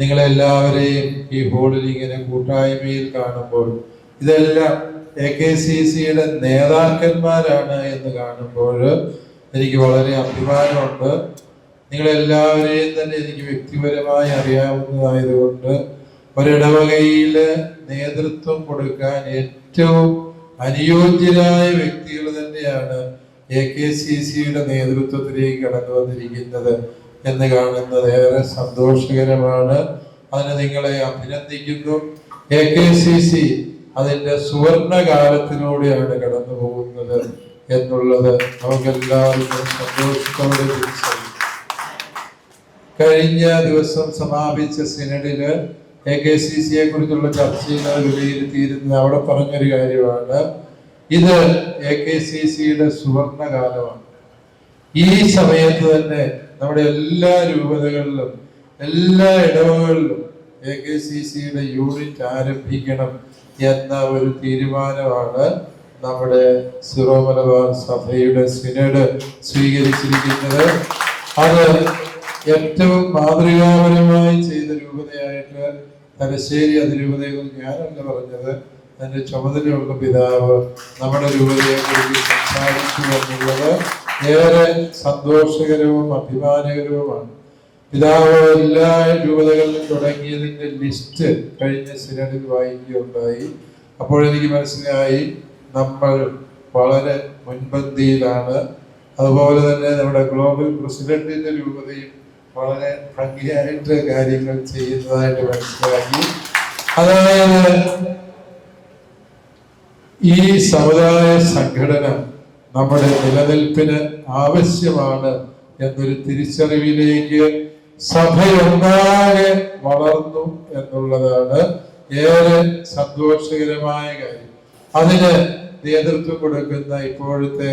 നിങ്ങളെല്ലാവരെയും ഈ ഹോളിൽ ഇങ്ങനെ കൂട്ടായ്മയിൽ കാണുമ്പോൾ ഇതെല്ലാം എ കെ സി സിയുടെ നേതാക്കന്മാരാണ് എന്ന് കാണുമ്പോൾ എനിക്ക് വളരെ അഭിമാനമുണ്ട്. നിങ്ങളെല്ലാവരെയും തന്നെ എനിക്ക് വ്യക്തിപരമായി അറിയാവുന്നതായതുകൊണ്ട് ഒരിടവകയിൽ നേതൃത്വം കൊടുക്കാൻ ഏറ്റവും അനുയോജ്യരായ വ്യക്തികൾ തന്നെയാണ് എ കെ സി സിയുടെ നേതൃത്വത്തിലേക്ക് കടന്നു വന്നിരിക്കുന്നത് എന്ന് കാണുന്നത് ഏറെ സന്തോഷകരമാണ്. അതിന് നിങ്ങളെ അഭിനന്ദിക്കുന്നു. എ കെ സി സി അതിന്റെ സുവർണ കാലത്തിലൂടെയാണ് കടന്നു പോകുന്നത് എന്നുള്ളത് നമുക്കെല്ലാവർക്കും സന്തോഷത്തോടെ കഴിഞ്ഞ ദിവസം സമാപിച്ച സിനഡിൽ എ കെ സി സിയെ കുറിച്ചുള്ള ചർച്ചയിൽ വിലയിരുത്തിയിരുന്നത് അവിടെ പറഞ്ഞൊരു കാര്യമാണ്. ഇത് എ കെ സി സിയുടെ സുവർണ കാലമാണ് ഈ സമയത്ത് തന്നെ നമ്മുടെ എല്ലാ രൂപതകളിലും എല്ലാ ഇടവകളിലും എ കെ സി സിയുടെ യൂണിറ്റ് ആരംഭിക്കണം എന്ന ഒരു തീരുമാനമാണ് നമ്മുടെ സിറോ മലബാർ സഭയുടെ സിനഡ് സ്വീകരിച്ചിരിക്കുന്നത്. അത് ഏറ്റവും മാതൃകാപരമായി ചെയ്ത രൂപതയായിട്ട് തലശ്ശേരി അതിരൂപതയെന്ന് ഞാനല്ല പറഞ്ഞത്. എന്റെ ചുമതലയുള്ള പിതാവ് നമ്മുടെ രൂപതയെ കുറിച്ച് സംസാരിച്ചു എന്നുള്ളത് ഏറെ സന്തോഷകരവും അഭിമാനകരവുമാണ്. പിതാവ് എല്ലാ രൂപതകളിലും തുടങ്ങിയതിന്റെ ലിസ്റ്റ് കഴിഞ്ഞ സിനഡിൽ വായിക്കുകയുണ്ടായി. അപ്പോഴെനിക്ക് മനസ്സിലായി നമ്മൾ വളരെ മുൻപന്തിയിലാണ്. അതുപോലെ തന്നെ നമ്മുടെ ഗ്ലോബൽ പ്രസിഡന്റിന്റെ രൂപതയും വളരെ ഭംഗിയായിട്ട് കാര്യങ്ങൾ ചെയ്യുന്നതായിട്ട് മനസ്സിലാക്കി. അതായത് ഈ സമുദായ സംഘടന നമ്മുടെ നിലനിൽപ്പിന് ആവശ്യമാണ് എന്നൊരു തിരിച്ചറിവിലേക്ക് സഭയൊന്നാകെ വളർന്നു എന്നുള്ളതാണ് ഏറെ സന്തോഷകരമായ കാര്യം. അതിന് നേതൃത്വം കൊടുക്കുന്ന ഇപ്പോഴത്തെ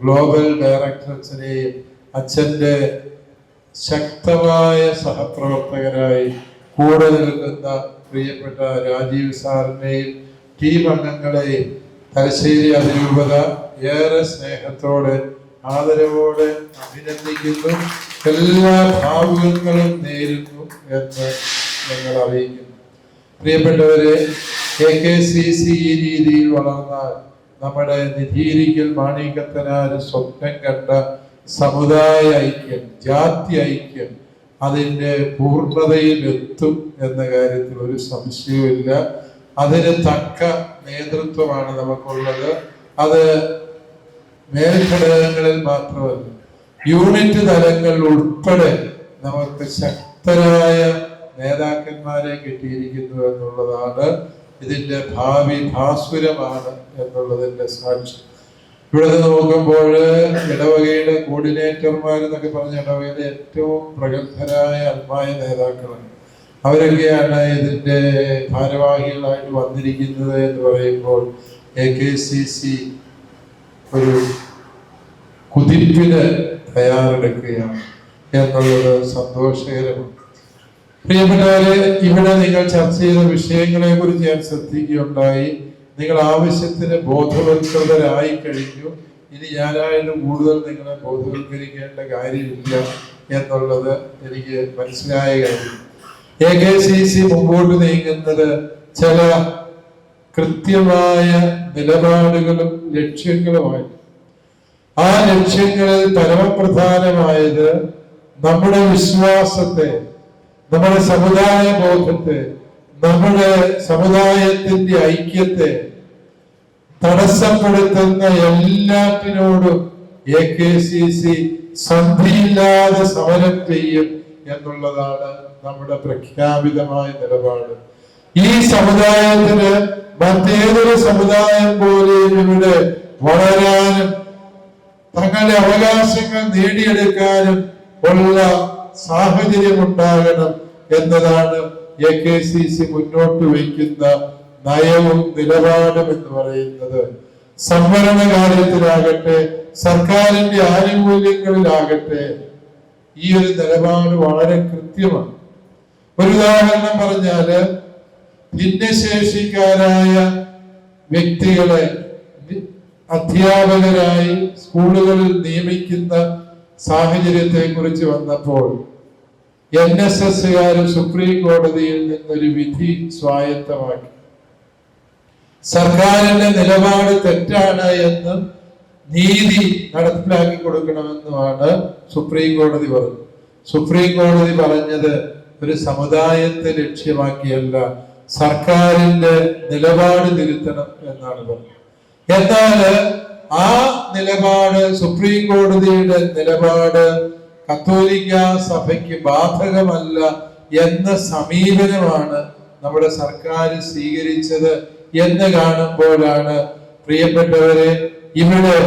ഗ്ലോബൽ ഡയറക്ടർസിനെയും അച്ഛന്റെ ശക്തമായ സഹപ്രവർത്തകരായി കൂടെ നിൽക്കുന്ന പ്രിയപ്പെട്ട രാജീവ് സാറിനെയും ടീം അംഗങ്ങളെയും തലശ്ശേരി അതിരൂപത ഏറെ സ്നേഹത്തോടെ ആദരവോടെ അഭിനന്ദിക്കുന്നു. എല്ലാ ഭാവുകങ്ങളും നേരുന്നു എന്ന് ഞങ്ങൾ അറിയിക്കുന്നു. പ്രിയപ്പെട്ടവരെ കെ കെ സി സി ഈ രീതിയിൽ വളർന്നാൽ നമ്മുടെ നിധീരിക്കൽ മാണിക്കത്തനാൽ സ്വപ്നം കണ്ട സമുദായ ഐക്യം ജാതി ഐക്യം അതിന്റെ പൂർണതയിൽ എത്തും എന്ന കാര്യത്തിൽ ഒരു സംശയവുമില്ല. അതിന് തക്ക നേതൃത്വമാണ് നമുക്കുള്ളത്. അത് മേൽഘടകങ്ങളിൽ മാത്രമല്ല യൂണിറ്റ് തലങ്ങൾ ഉൾപ്പെടെ നമുക്ക് ശക്തരായ നേതാക്കന്മാരെ കിട്ടിയിരിക്കുന്നു എന്നുള്ളതാണ് ഇതിന്റെ ഭാവി ഭാസ്വരമാണ് എന്നുള്ളതിന്റെ സാക്ഷി ഇവിടെ നോക്കുമ്പോൾ ഇടവകയുടെ കോർഡിനേറ്റർമാർ എന്നൊക്കെ പറഞ്ഞ ഇടവകയുടെ ഏറ്റവും പ്രഗത്ഭരായ അത്മായ നേതാക്കളാണ്. അവരൊക്കെയാണ് ഇതിന്റെ ഭാരവാഹികളായിട്ട് വന്നിരിക്കുന്നത് എന്ന് പറയുമ്പോൾ എ കെ സി സി ഒരു കുതിപ്പിന് തയ്യാറെടുക്കുകയാണ് എന്നുള്ളത് സന്തോഷകരമാണ്. പ്രിയപ്പെട്ടവരെ ഇവിടെ നിങ്ങൾ ചർച്ച ചെയ്ത വിഷയങ്ങളെ കുറിച്ച് ഞാൻ ശ്രദ്ധിക്കുകയുണ്ടായി. നിങ്ങൾ ആവശ്യത്തിന് ബോധവൽകൃതരായി കഴിഞ്ഞു. ഇനി ഞാനായാലും കൂടുതൽ നിങ്ങളെ ബോധവൽക്കരിക്കേണ്ട കാര്യമില്ല എന്നുള്ളത് എനിക്ക് മനസ്സിലായ കാര്യം. എ കെ സി സി മുമ്പോട്ട് നീങ്ങുന്നത് ചില കൃത്യമായ നിലപാടുകളും ലക്ഷ്യങ്ങളുമായി ആ ലക്ഷ്യങ്ങളിൽ പരമപ്രധാനമായത് നമ്മുടെ വിശ്വാസത്തെ നമ്മുടെ സമുദായ ബോധത്തെ നമ്മുടെ സമുദായത്തിന്റെ ഐക്യത്തെ തടസ്സപ്പെടുത്തുന്ന എല്ലാത്തിനോടും എ കെ സി സി സന്ധിയില്ലാതെ സമരം ചെയ്യും എന്നുള്ളതാണ് നമ്മുടെ പ്രഖ്യാപിതമായ നിലപാട്. ഈ സമുദായത്തിന് മറ്റേതൊരു സമുദായം പോലെയും ഇവിടെ വളരാനും തങ്ങളുടെ അവകാശങ്ങൾ നേടിയെടുക്കാനും ഉള്ള സാഹചര്യം ഉണ്ടാകണം എന്നതാണ് എ കെ സി സി മുന്നോട്ട് വയ്ക്കുന്ന നയവും നിലപാടും എന്ന് പറയുന്നത്. സംവരണ കാര്യത്തിലാകട്ടെ സർക്കാരിന്റെ ആനുകൂല്യങ്ങളിലാകട്ടെ ഈ ഒരു നിലപാട് വളരെ കൃത്യമാണ്. ഒരു ഉദാഹരണം പറഞ്ഞാൽ ഭിന്നശേഷിക്കാരായ വ്യക്തികളെ അധ്യാപകരായി സ്കൂളുകളിൽ നിയമിക്കുന്ന സാഹചര്യത്തെ കുറിച്ച് വന്നപ്പോൾ എൻ എസ് എസ്സുകാർ സുപ്രീം കോടതിയിൽ നിന്നൊരു വിധി സ്വായത്തമാക്കി. സർക്കാരിന്റെ നിലപാട് തെറ്റാണ് എന്ന് നീതി നടപ്പിലാക്കി കൊടുക്കണമെന്നുമാണ് സുപ്രീം കോടതി പറഞ്ഞത്. സുപ്രീം കോടതി പറഞ്ഞത് ഒരു സമുദായത്തെ ലക്ഷ്യമാക്കിയല്ല സർക്കാരിന്റെ നിലപാട് തിരുത്തണം എന്നാണ് പറഞ്ഞത്. എന്നാൽ ആ നിലപാട് സുപ്രീം കോടതിയുടെ നിലപാട് കത്തോലിക്ക സഭയ്ക്ക് ബാധകമല്ല എന്ന സമീപനമാണ് നമ്മുടെ സർക്കാർ സ്വീകരിച്ചത് എന്ന് കാണുമ്പോഴാണ് പ്രിയപ്പെട്ടവരെ ഇവിടെ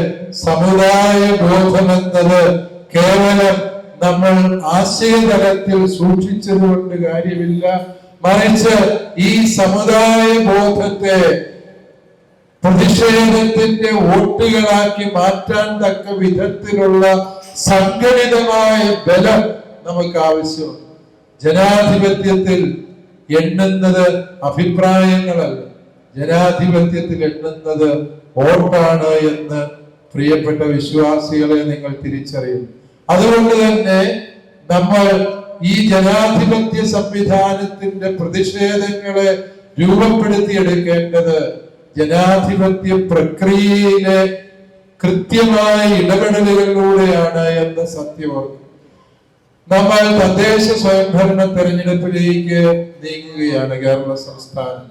സമുദായ ബോധമെന്നത് കേവലം നമ്മൾ ആശയതലത്തിൽ സൂക്ഷിച്ചത് കൊണ്ട് കാര്യമില്ല. മറിച്ച് ഈ സമുദായ ബോധത്തെ പ്രതിഷേധത്തിന്റെ വോട്ടുകളാക്കി മാറ്റാൻ തക്ക വിധത്തിലുള്ള സംഘടിതമായ ബലം നമുക്ക് ആവശ്യമുണ്ട് ജനാധിപത്യത്തിൽ എണ്ണുന്നത് അഭിപ്രായങ്ങളല്ല. ജനാധിപത്യത്തിൽ എണ്ണുന്നത് വോട്ടാണ് എന്ന് പ്രിയപ്പെട്ട വിശ്വാസികളെ നിങ്ങൾ തിരിച്ചറിയും അതുകൊണ്ട് തന്നെ നമ്മൾ ഈ ജനാധിപത്യ സംവിധാനത്തിന്റെ പ്രതിഷേധങ്ങളെ രൂപപ്പെടുത്തിയെടുക്കേണ്ടത് ജനാധിപത്യ പ്രക്രിയയിലെ കൃത്യമായ ഇടപെടലുകളിലൂടെയാണ് എന്ന സത്യം നമ്മൾ തദ്ദേശ സ്വയംഭരണ തെരഞ്ഞെടുപ്പിലേക്ക് നീങ്ങുകയാണ് കേരള സംസ്ഥാനം.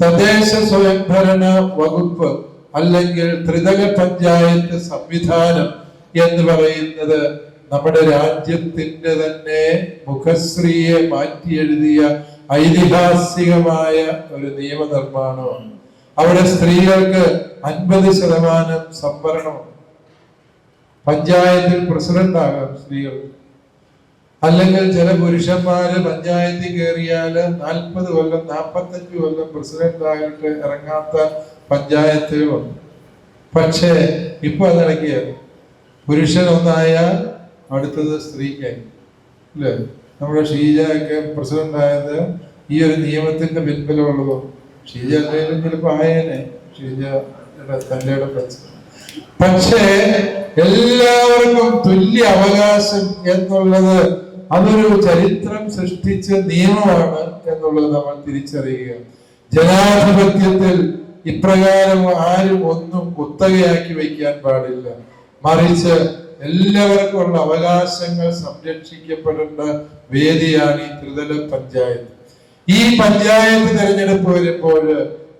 തദ്ദേശ സ്വയംഭരണ വകുപ്പ് അല്ലെങ്കിൽ ത്രിതല പഞ്ചായത്ത് സംവിധാനം എന്ന് പറയുന്നത് നമ്മുടെ രാജ്യത്തിന്റെ തന്നെ മുഖശ്രീയെ മാറ്റി എഴുതിയ ഐതിഹാസികമായ ഒരു നിയമനിർമ്മാണമാണ് അവിടെ സ്ത്രീകൾക്ക് അൻപത് ശതമാനം സംവരണമാണ് പഞ്ചായത്തിൽ പ്രസിഡന്റ് ആകാം സ്ത്രീകൾ. അല്ലെങ്കിൽ ചില പുരുഷന്മാര് പഞ്ചായത്തിൽ കയറിയാൽ നാൽപ്പത് കൊല്ലം നാൽപ്പത്തഞ്ച് കൊല്ലം പ്രസിഡന്റ് ആയിട്ട് ഇറങ്ങാത്ത പഞ്ചായത്തുകളുണ്ട് പക്ഷേ ഇപ്പൊ അതിടക്കിയാണ് പുരുഷൻ ഒന്നായാൽ അടുത്തത് സ്ത്രീക്കായി അല്ലേ നമ്മുടെ ഷീജയൊക്കെ ആയത് ഈ ഒരു നിയമത്തിന്റെ പിൻബലമുള്ളതോ? ഷീജ അല്ലെങ്കിലും ചിലപ്പോ ആയേനെ. ഷീജ തന്റെ പക്ഷേ എല്ലാവർക്കും തുല്യ അവകാശം എന്നുള്ളത് അതൊരു ചരിത്രം സൃഷ്ടിച്ച നിയമമാണ് എന്നുള്ളത് നമ്മൾ തിരിച്ചറിയുക ജനാധിപത്യത്തിൽ ഇപ്രകാരം ആരും ഒന്നും കുത്തകയാക്കി വയ്ക്കാൻ പാടില്ല. മറിച്ച് എല്ലാവർക്കും ഉള്ള അവകാശങ്ങൾ സംരക്ഷിക്കപ്പെടേണ്ട വേദിയാണ് ഈ ത്രിതല പഞ്ചായത്ത്. ഈ പഞ്ചായത്ത് തിരഞ്ഞെടുപ്പ് വരുമ്പോൾ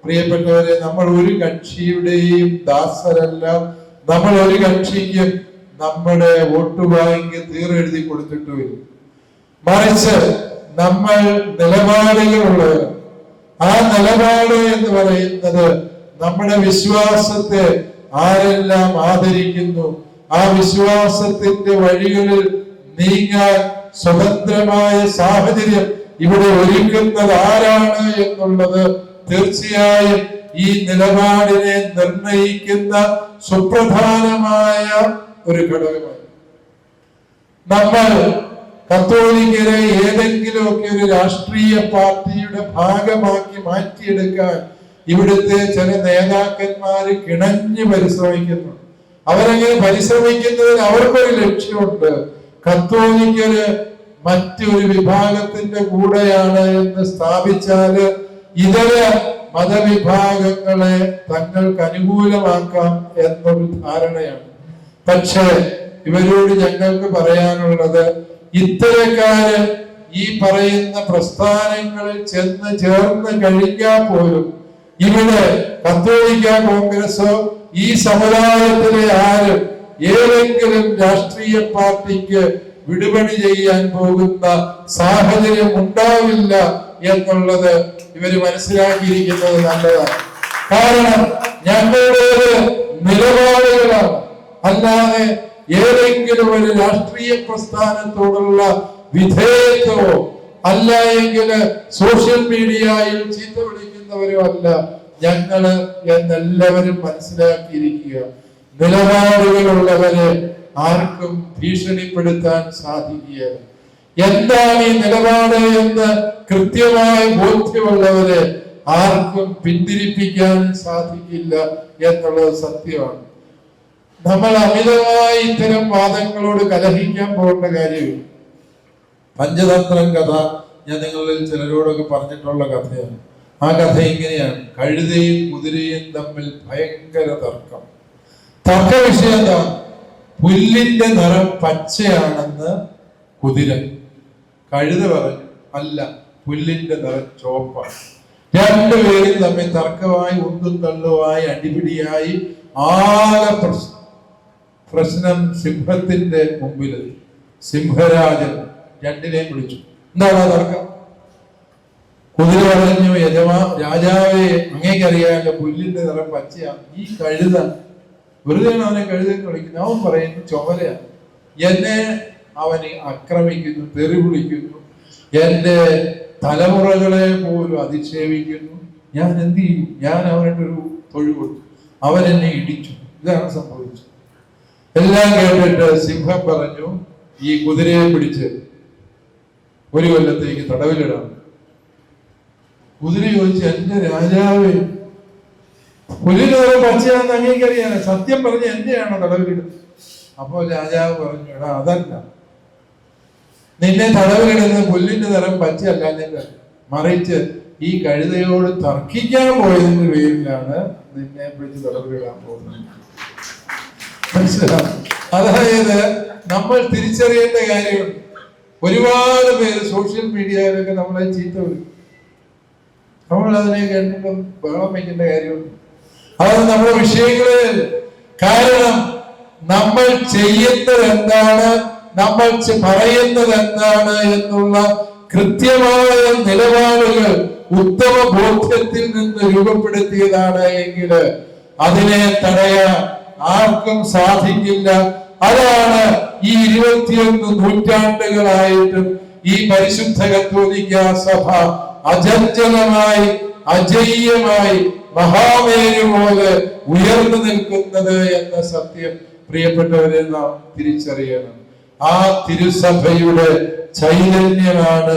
പ്രിയപ്പെട്ടവരെ നമ്മൾ ഒരു കക്ഷിയുടെയും ദാസരല്ല. നമ്മൾ ഒരു കക്ഷിക്ക് നമ്മുടെ വോട്ട് ബാങ്ക് തീറെഴുതി കൊടുത്തിട്ടുമില്ല മറിച്ച് നമ്മൾ നിലപാടുകളുള്ളവർ ആ നിലപാട് എന്ന് പറയുന്നത് നമ്മുടെ വിശ്വാസത്തെ ആരെല്ലാം ആദരിക്കുന്നു ആ വിശ്വാസത്തിന്റെ വഴികളിൽ നീങ്ങാൻ സ്വതന്ത്രമായ സാഹചര്യം ഇവിടെ ഒരുക്കുന്നത് ആരാണ് എന്നുള്ളത് തീർച്ചയായും ഈ നിലപാടിനെ നിർണയിക്കുന്ന സുപ്രധാനമായ ഒരു ഘടകമാണ്. നമ്മൾ കത്തോലിക്കരെ ഏതെങ്കിലുമൊക്കെ ഒരു രാഷ്ട്രീയ പാർട്ടിയുടെ ഭാഗമാക്കി മാറ്റിയെടുക്കാൻ ഇവിടുത്തെ ചില നേതാക്കന്മാര് കിണഞ്ഞു പരിശ്രമിക്കുന്നു അവരങ്ങനെ പരിശ്രമിക്കുന്നതിന് അവർക്കൊരു ലക്ഷ്യമുണ്ട്. കത്തോലിക്കര് മറ്റൊരു വിഭാഗത്തിന്റെ കൂടെയാണ് എന്ന് സ്ഥാപിച്ചാൽ ഇതര മതവിഭാഗങ്ങളെ തങ്ങൾക്ക് അനുകൂലമാക്കാം എന്നൊരു ധാരണയാണ്. പക്ഷേ ഇവരോട് ഞങ്ങൾക്ക് പറയാനുള്ളത് ഇത്തരക്കാര് ഈ പറയുന്ന പ്രസ്ഥാനങ്ങളിൽ ചെന്ന് ചേർന്ന് കഴിഞ്ഞാൽ പോലും ഇവിടെ കത്തോലിക്ക കോൺഗ്രസോ ഈ സമുദായത്തിലെ ആരും ഏതെങ്കിലും രാഷ്ട്രീയ പാർട്ടിക്ക് വിടുപണി ചെയ്യാൻ പോകുന്ന സാഹചര്യം ഉണ്ടാവില്ല എന്നുള്ളത് ഇവർ മനസ്സിലാക്കിയിരിക്കുന്നത് നല്ലതാണ്. കാരണം ഞങ്ങളുടേത് നിലപാടുകളാണ്. അല്ലാതെ ഏതെങ്കിലും ഒരു രാഷ്ട്രീയ പ്രസ്ഥാനത്തോടുള്ള വിധേയത്വമോ അല്ല എങ്കിൽ സോഷ്യൽ മീഡിയയിൽ ചീത്ത വിളിക്കുന്നവരോ അല്ല. ഞങ്ങൾ എന്നെല്ലാവരും മനസ്സിലാക്കിയിരിക്കുക. നിലപാടുകളുള്ളവരെ ആർക്കും ഭീഷണിപ്പെടുത്താൻ സാധിക്കുക. എന്താണ് ഈ നിലപാട് എന്ന് കൃത്യമായ ബോധ്യമുള്ളവരെ ആർക്കും പിന്തിരിപ്പിക്കാൻ സാധിക്കില്ല എന്നുള്ളത് സത്യമാണ്. നമ്മൾ അമിതമായി ഇത്തരം വാദങ്ങളോട് കലഹിക്കാൻ പോകേണ്ട കാര്യമില്ല പഞ്ചതന്ത്രം കഥ. ഞാൻ നിങ്ങളിൽ ചിലരോടൊക്കെ പറഞ്ഞിട്ടുള്ള കഥയാണ്. ആ കഥ ഇങ്ങനെയാണ്. കഴുതയും കുതിരയും തമ്മിൽ ഭയങ്കര തർക്കം. തർക്ക വിഷയം എന്താ? പുല്ലിന്റെ നിറം പച്ചയാണെന്ന് കുതിര കഴുത പറഞ്ഞു. അല്ല പുല്ലിന്റെ നിറം ചോപ്പാണ് രണ്ടുപേരും തമ്മിൽ തർക്കമായി ഒന്നും തള്ളുമായി അടിപിടിയായി ആകെ പ്രശ്നം. പ്രശ്നം സിംഹത്തിന്റെ മുമ്പിൽ. സിംഹരാജൻ രണ്ടിനെയും വിളിച്ചു. എന്താണ് തർക്കം? കുതിര പറഞ്ഞു യജമാ രാജാവെ അങ്ങേക്കറിയാമല്ലോ പുല്ലിന്റെ നിറം പച്ചയാണ്. ഈ കഴുത വെറുതെയാണ് അവനെ കഴുത കളിക്കുന്നു അവൻ പറയുന്നു ചുമലയാണ് എന്നെ അവന് ആക്രമിക്കുന്നു തെറി വിളിക്കുന്നു തലമുറകളെ പോലും അധിക്ഷേപിക്കുന്നു. ഞാൻ എന്ത് ചെയ്യും? ഞാൻ അവനൊരു തൊഴിൽ കൊടുത്തു അവൻ എന്നെ ഇടിച്ചു. ഇതാണ് സംഭവിച്ചത്. എല്ലാം കേട്ടിട്ട് സിംഹം പറഞ്ഞു ഈ കുതിരയെ പിടിച്ച് ഒരു കൊല്ലത്തേക്ക് തടവിലിടാം. കുതിര ചോദിച്ചു എന്റെ രാജാവേ. പുലിനോരം പച്ചയാണെന്ന് അങ്ങേക്കറിയാലോ. സത്യം പറഞ്ഞ് എന്റെയാണോ തടവിലിടുന്നത്? അപ്പോൾ രാജാവ് പറഞ്ഞു എടാ അതല്ല. നിന്നെ തടവിലിടുന്ന പുല്ലിന്റെ നിറം പച്ചയല്ല നിന്റെ മറിച്ച് ഈ കഴുതയോട് തർക്കിക്കാൻ പോയതിന്റെ പേരിലാണ് നിന്നെ പിടിച്ച് തടവിലിടാൻ പോകുന്നത്. അതായത് നമ്മൾ തിരിച്ചറിയേണ്ട കാര്യമുണ്ട് ഒരുപാട് പേര് സോഷ്യൽ മീഡിയയിലൊക്കെ നമ്മളെ ചീത്ത വിളിക്കും. നമ്മൾ അതിനെ കേട്ടിട്ടും ബഹളം വയ്ക്കേണ്ട കാര്യമുണ്ട്. അതായത് നമ്മുടെ വിഷയങ്ങളിൽ കാരണം നമ്മൾ ചെയ്യുന്നത് എന്താണ്? നമ്മൾ പറയുന്നത് എന്താണ് എന്നുള്ള കൃത്യമായ നിലപാടുകൾ ഉത്തമ ബോധ്യത്തിൽ നിന്ന് രൂപപ്പെടുത്തിയതാണ് എങ്കിൽ അതിനെ തടയാൻ ആർക്കും സാധിക്കില്ല. അതാണ് ഈ ഇരുപത്തിയൊന്ന് നൂറ്റാണ്ടുകളായിട്ടും ഈ പരിശുദ്ധ കത്തോലിക്ക സഭ അജഞ്ചലമായി അജയ്യമായി മഹാമേരു പോലെ ഉയർന്നു നിൽക്കുന്നത് എന്ന സത്യം പ്രിയപ്പെട്ടവരെ നാം തിരിച്ചറിയണം. ആ തിരുസഭയുടെ ചൈതന്യമാണ്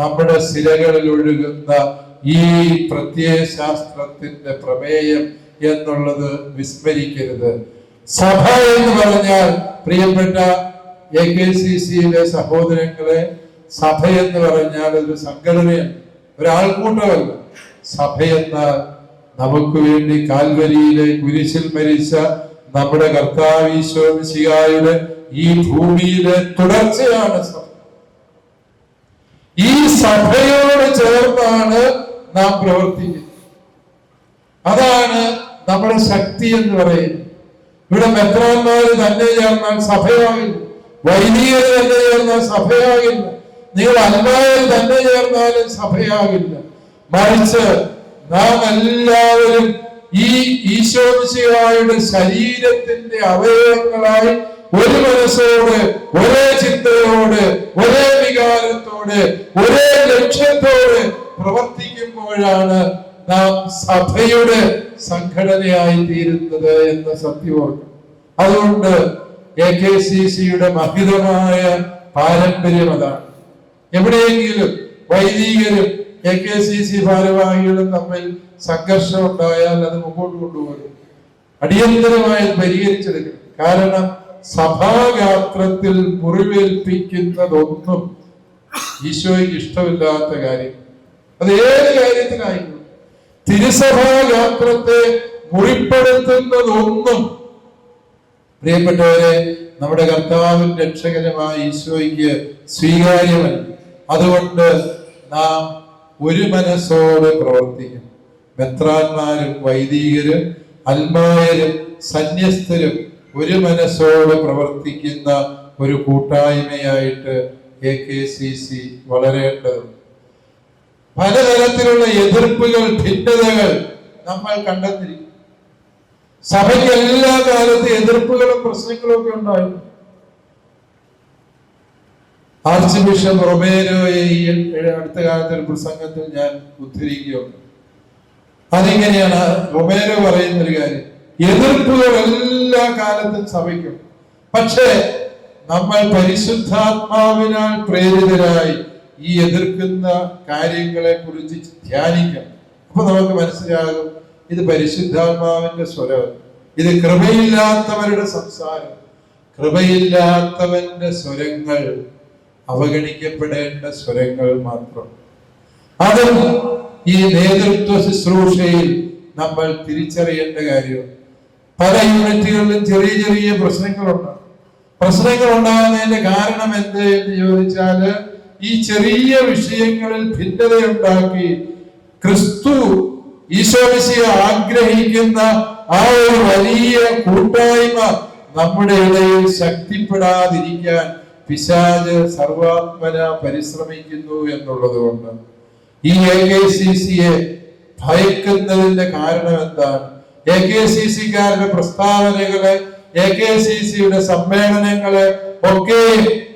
നമ്മുടെ സിരകളിൽ ഒഴുകുന്ന ഈ പ്രത്യയ ശാസ്ത്രത്തിന്റെ പ്രമേയം എന്നുള്ളത് വിസ്മരിക്കരുത്. സഭ എന്ന് പറഞ്ഞാൽ പ്രിയപ്പെട്ട എ കെ സി സിയിലെ സഹോദരങ്ങളെ സഭ എന്ന് പറഞ്ഞാൽ ഒരു സംഘടനയാണ്. ഒരാൾക്കൂട്ടമല്ല സഭയെന്ന നമുക്ക് വേണ്ടി കാൽവരിയിലെ കുരിശിൽ മരിച്ച നമ്മുടെ കർത്താവീശ്വരയുടെ ഈ ഭൂമിയിലെ തുടർച്ചയാണ് സഭ. ഈ സഭയോട് ചേർന്നാണ് നാം പ്രവർത്തിക്കുന്നത്. അതാണ് നമ്മുടെ ശക്തി എന്ന് പറയുന്നത്. ഇവിടെ മെത്രാന്മാര് തന്നെ ചേർന്നാൽ സഭയാകില്ല വൈദികർ തന്നെ ചേർന്നാൽ സഭയാകില്ല നിങ്ങൾ അല്ലാതെ തന്നെ ചേർന്നാലും സഭയാകില്ല മറിച്ച് നാം എല്ലാവരും ഈ ഈശോശിയായുടെ ശരീരത്തിന്റെ അവയവങ്ങളായി ഒരു മനസ്സോട് ഒരേ ചിന്തയോട് ഒരേ വികാരത്തോട് ഒരേ ലക്ഷ്യത്തോട് പ്രവർത്തിക്കുമ്പോഴാണ് നാം സഭയുടെ സംഘടനയായി തീരുന്നത് എന്ന സത്യമാണ് അതുകൊണ്ട് എ കെ സി സിയുടെ മഹിതമായ പാരമ്പര്യം അതാണ്. എവിടെയെങ്കിലും വൈദികരും എ കെ സി സി ഭാരവാഹികളും തമ്മിൽ സംഘർഷം ഉണ്ടായാൽ അത് മുമ്പോട്ട് കൊണ്ടുപോകും. അടിയന്തരമായി പരിഹരിച്ചെടുക്കും. കാരണം സഭാഗാത്രത്തിൽ മുറിവേൽപ്പിക്കുന്നതൊന്നും ഈശോയ്ക്ക് ഇഷ്ടമില്ലാത്ത കാര്യം. അത് ഏത് കാര്യത്തിനായിരുന്നു തിരുസഭാഗാത്രത്തെ മുറിപ്പെടുത്തുന്നതൊന്നും പ്രിയപ്പെട്ടവരെ നമ്മുടെ കർത്താവിൻ രക്ഷകരമായ ഈശോയ്ക്ക് സ്വീകാര്യമല്ല. അതുകൊണ്ട് നാം ഒരു മനസ്സോടെ പ്രവർത്തിക്കും. മെത്രാന്മാരും വൈദികരും അൽമായരും സന്യസ്തരും ഒരു മനസ്സോടെ പ്രവർത്തിക്കുന്ന ഒരു കൂട്ടായ്മയായിട്ട് എ കെ സി സി വളരേണ്ടതുണ്ട്. പലതരത്തിലുള്ള എതിർപ്പുകൾ ഭിന്നതകൾ നമ്മൾ കണ്ടെത്തിരിക്കും സഭയ്ക്ക് എല്ലാ കാലത്തും എതിർപ്പുകളും പ്രശ്നങ്ങളും ഒക്കെ ഉണ്ടായിരുന്നു. ആർച്ച് ബിഷപ്പ് റൊമേരോയെ അടുത്ത കാലത്തെ ഒരു പ്രസംഗത്തിൽ ഞാൻ ഉദ്ധരിക്കുകയുണ്ട് അതിങ്ങനെയാണ് റൊമേരോ പറയുന്ന ഒരു കാര്യം. എതിർപ്പുകൾ എല്ലാ കാലത്തും സഭയ്ക്കും പക്ഷേ നമ്മൾ പരിശുദ്ധാത്മാവിനാൽ പ്രേരിതരായി ഈ എതിർക്കുന്ന കാര്യങ്ങളെ കുറിച്ച് ധ്യാനിക്കാം. അപ്പൊ നമുക്ക് മനസ്സിലാകും ഇത് പരിശുദ്ധാത്മാവിന്റെ സ്വരം ഇത് കൃപയില്ലാത്തവരുടെ സംസാരം. കൃപയില്ലാത്തവന്റെ സ്വരങ്ങൾ അവഗണിക്കപ്പെടേണ്ട സ്വരങ്ങൾ മാത്രം. അതും ഈ നേതൃത്വ ശുശ്രൂഷയിൽ നമ്മൾ തിരിച്ചറിയേണ്ട കാര്യം. പല യൂണിറ്റുകളിലും ചെറിയ ചെറിയ പ്രശ്നങ്ങളുണ്ട്. പ്രശ്നങ്ങൾ ഉണ്ടാകുന്നതിന്റെ കാരണം എന്ത് എന്ന് ചോദിച്ചാൽ ഈ ചെറിയ വിഷയങ്ങളിൽ ഭിന്നതയുണ്ടാക്കി ക്രിസ്തു ഈശോമിശിയെ ആഗ്രഹിക്കുന്ന ആ ഒരു വലിയ കൂട്ടായ്മ നമ്മുടെ ഇടയിൽ ശക്തിപ്പെടാതിരിക്കാൻ പിശാജ് സർവാത്മന പരിശ്രമിക്കുന്നു എന്നുള്ളത് കൊണ്ട് ഈ എ കെ സി സിയെ ഭയക്കുന്നതിന്റെ കാരണം എന്താ എ കെ സി സിക്കാരുടെ പ്രസ്താവനകൾ എ കെ സി സിയുടെ സമ്മേളനങ്ങൾ ഒക്കെ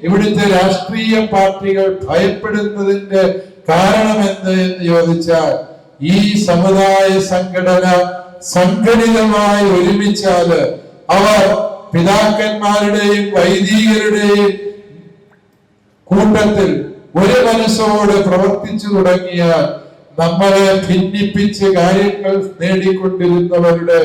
ഇവിടുത്തെ രാഷ്ട്രീയ പാർട്ടികൾ ഭയപ്പെടുന്നതിന്റെ കാരണം എന്ത് എന്ന് ചോദിച്ചാൽ ഈ സമുദായ സംഘടന സംഘടിതമായി ഒരുമിച്ചാൽ അവർ പിതാക്കന്മാരുടെയും വൈദികരുടെയും കൂട്ടത്തിൽ ഒരു മനസ്സോട് പ്രവർത്തിച്ചു തുടങ്ങിയ നമ്മളെ ഭിന്നിപ്പിച്ച് കാര്യങ്ങൾ നേടിക്കൊണ്ടിരുന്നവരുടെ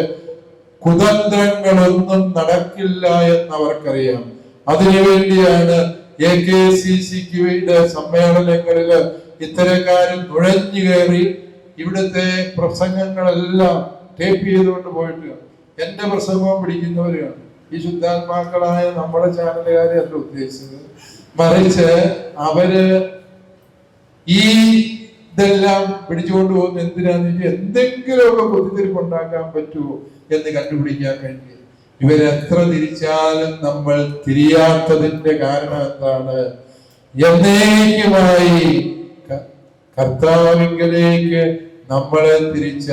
കുതന്ത്രങ്ങളൊന്നും നടക്കില്ല എന്ന് അവർക്കറിയാം അതിനുവേണ്ടിയാണ് എ കെ സി സിയുടെ സമ്മേളനങ്ങളിൽ ഇത്തരക്കാരൻ നുഴഞ്ഞു കയറി ഇവിടുത്തെ പ്രസംഗങ്ങളെല്ലാം ടേപ്പ് ചെയ്തുകൊണ്ട് പോയിട്ട് എന്റെ പ്രസംഗവും പിടിക്കുന്നവരാണ്. ഈ ശുദ്ധാത്മാക്കളായ നമ്മുടെ ചാനലുകാരെ അല്ല ഉദ്ദേശിച്ചത്. മറിച്ച് അവർ ഈ ഇതെല്ലാം പിടിച്ചുകൊണ്ട് പോകുന്ന എന്തിനാന്ന് വെച്ചാൽ എന്തെങ്കിലുമൊക്കെ കുത്തിത്തിരിപ്പ് ഉണ്ടാക്കാൻ പറ്റുമോ എന്ന് കണ്ടുപിടിക്കാൻ വേണ്ടി. ഇവരെത്ര തിരിച്ചാലും നമ്മൾ തിരിയാത്തതിന്റെ കാരണം എന്താണ്? എന്നേക്കുമായി കർത്താവിങ്കലേക്ക് നമ്മളെ തിരിച്ച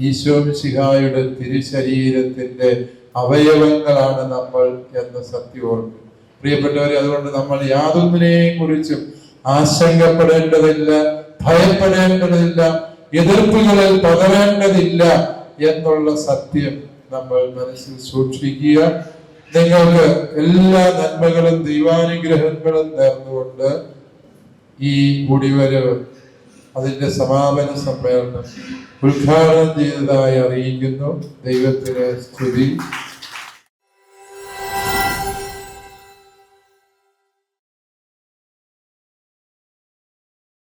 ഈശോമിശിഹായുടെ തിരുശരീരത്തിന്റെ അവയവങ്ങളാണ് നമ്മൾ എന്ന സത്യം ഓർക്കും പ്രിയപ്പെട്ടവരെ അതുകൊണ്ട് നമ്മൾ യാതൊന്നിനെയും കുറിച്ചും ആശങ്കപ്പെടേണ്ടതില്ല ഭയപ്പെടേണ്ടതില്ല എതിർപ്പുകളിൽ പതറേണ്ടതില്ല എന്നുള്ള സത്യം നമ്മൾ മനസ്സിൽ സൂക്ഷിക്കുക. നിങ്ങൾക്ക് എല്ലാ നന്മകളും ദൈവാനുഗ്രഹങ്ങളും നേർന്നുകൊണ്ട് ഈ കുടിവരവ് അതിന്റെ സമാപന സമ്മേളനം ഉദ്ഘാടനം ചെയ്തതായി അറിയിക്കുന്നു. ദൈവത്തിന് സ്തുതി.